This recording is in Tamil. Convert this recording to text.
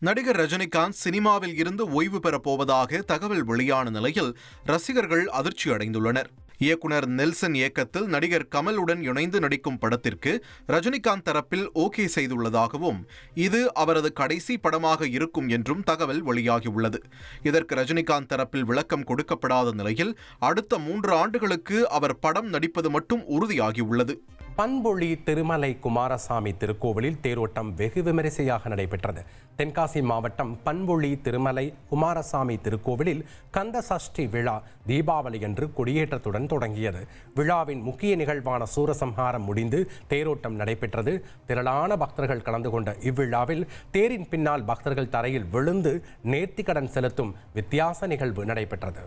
நடிகர் ரஜினிகாந்த் சினிமாவில் இருந்து ஓய்வு பெறப் போவதாக தகவல் வெளியான நிலையில் ரசிகர்கள் அதிர்ச்சி அடைந்துள்ளனர். இயக்குனர் நெல்சன் இயக்கத்தில் நடிகர் கமலுடன் இணைந்து நடிக்கும் படத்திற்கு ரஜினிகாந்த் தரப்பில் ஓகே செய்துள்ளதாகவும் இது அவரது கடைசி படமாக இருக்கும் என்றும் தகவல் வெளியாகியுள்ளது. இதற்கு ரஜினிகாந்த் தரப்பில் விளக்கம் கொடுக்கப்படாத நிலையில் அடுத்த மூன்று ஆண்டுகளுக்கு அவர் படம் நடிப்பது மட்டும் உறுதியாகியுள்ளது. பண்பொழி திருமலை குமாரசாமி திருக்கோவிலில் தேரோட்டம் வெகு விமரிசையாக நடைபெற்றது. தென்காசி மாவட்டம் பண்பொழி திருமலை குமாரசாமி திருக்கோவிலில் கந்த சஷ்டி விழா தீபாவளி என்று கொடியேற்றத்துடன் தொடங்கியது. விழாவின் முக்கிய நிகழ்வான சூரசம்ஹாரம் முடிந்து தேரோட்டம் நடைபெற்றது. திரளான பக்தர்கள் கலந்து கொண்ட இவ்விழாவில் தேரின் பின்னால் பக்தர்கள் தரையில் விழுந்து நேர்த்திக்கடன் செலுத்தும் வித்தியாச நிகழ்வு நடைபெற்றது.